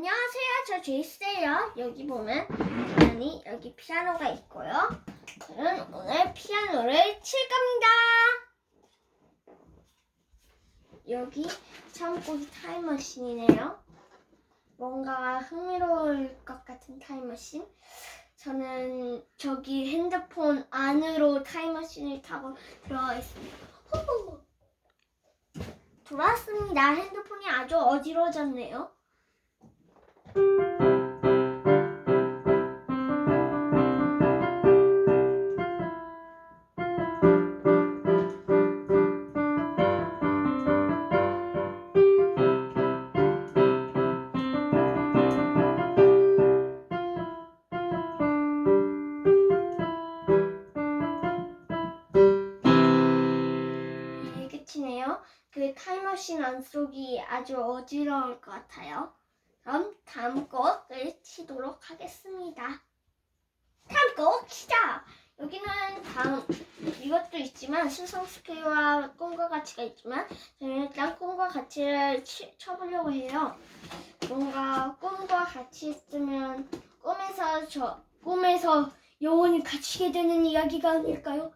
안녕하세요. 저 제이스예요. 여기 보면 아니 여기 피아노가 있고요. 저는 오늘 피아노를 칠 겁니다. 여기 참고기 타임머신이네요. 뭔가 흥미로울 것 같은 타임머신. 저는 저기 핸드폰 안으로 타임머신을 타고 들어가 있습니다. 호호. 돌아왔습니다. 핸드폰이 아주 어지러워졌네요. 끝이네요. 그 타임머신 안 속이 아주 어지러울 것 같아요. 그럼 다음 곡을 치도록 하겠습니다. 다음 곡 시작! 여기는 다음 이것도 있지만 수성스키와 꿈과 가치가 있지만 저는 일단 꿈과 가치를 치, 쳐보려고 해요. 뭔가 꿈과 같이 있으면 꿈에서 저 꿈에서 영원히 갇히게 되는 이야기가 아닐까요?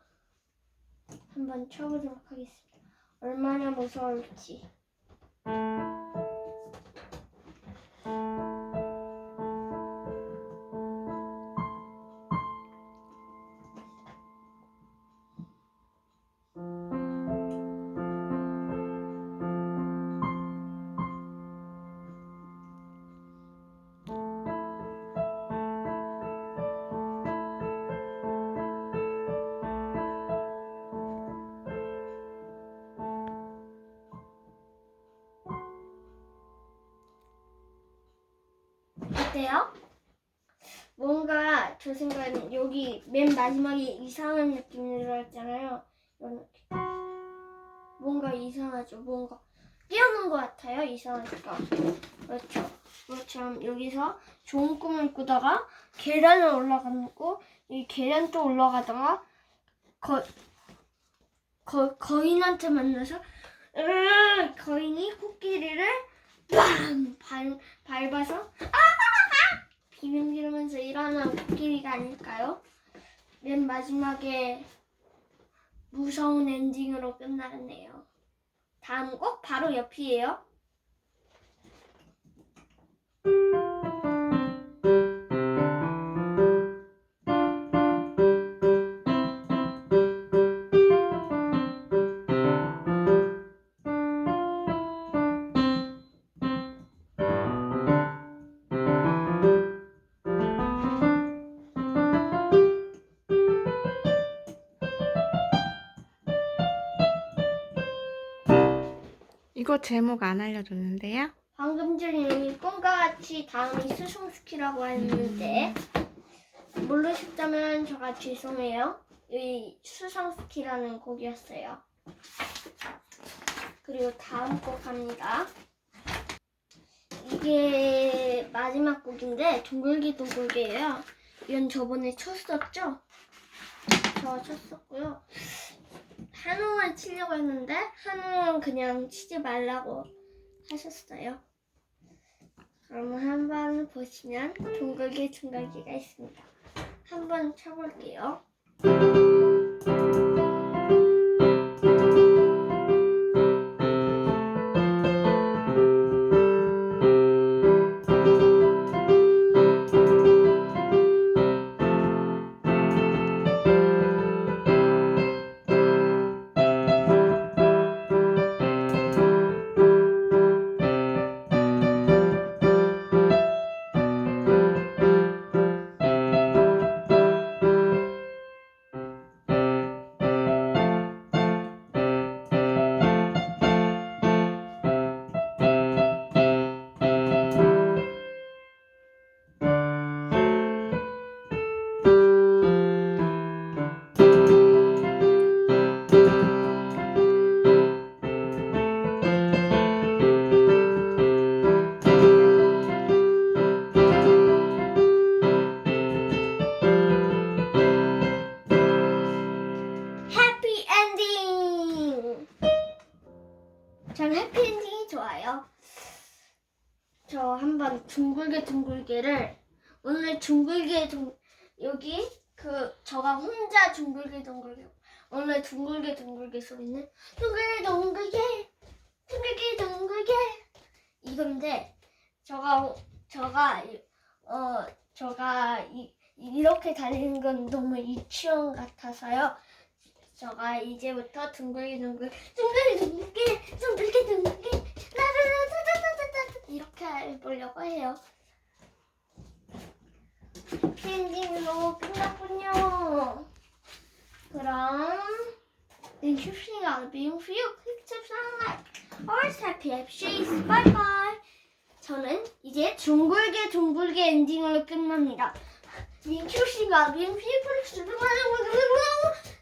한번 쳐보도록 하겠습니다. 얼마나 무서울지. 어때요? 뭔가 저 생각에는 여기 맨 마지막에 이상한 느낌이 들었잖아요. 느낌. 뭔가 이상하죠. 뭔가 뛰어는 것 같아요. 이상하니까. 그렇죠. 그렇죠. 여기서 좋은 꿈을 꾸다가 계단을 올라가고 이 계단 또 올라가다가 거, 거, 거인한테 만나서 으, 거인이 코끼리를 빵 발, 밟아서 아! 비명 지르면서 일어난 코끼리가 아닐까요? 맨 마지막에 무서운 엔딩으로 끝나겠네요. 다음 곡 바로 옆이에요. 이거 제목 안 알려줬는데요? 방금 전에 꿈과 같이 다음이 수송스키라고 했는데 모르셨다면 저가 죄송해요. 이 수상스키라는 곡이었어요. 그리고 다음 곡 갑니다. 이게 마지막 곡인데 둥글기 둥글기예요. 이건 저번에 쳤었죠? 저 쳤었고요. 한웅을 치려고 했는데 한웅은 그냥 치지 말라고 하셨어요. 그럼 한번 보시면 둥글게 둥글기가 있습니다. 한번 쳐볼게요. 둥글게 둥글게를 오늘 둥글게 둥 여기 그 저가 혼자 둥글게 둥글게 오늘 둥글게 둥글게 소리는 둥글게 둥글게 둥글게 둥글게 이건데 저가 저가 이- 어 저가 이, 이렇게 달리는 건 너무 유치원 같아서요. 저가 이제부터 둥글게 둥글 둥글게 둥글게 둥글게 둥글게 라라라라라라라 이렇게 해보려고 해요. 펜딩으로 끝났군요. 그럼 for seeing being for you. Click subscribe or happy FCs. Bye bye. 저는 이제 둥글게 둥글게 엔딩으로 끝납니다. You. Click subscribe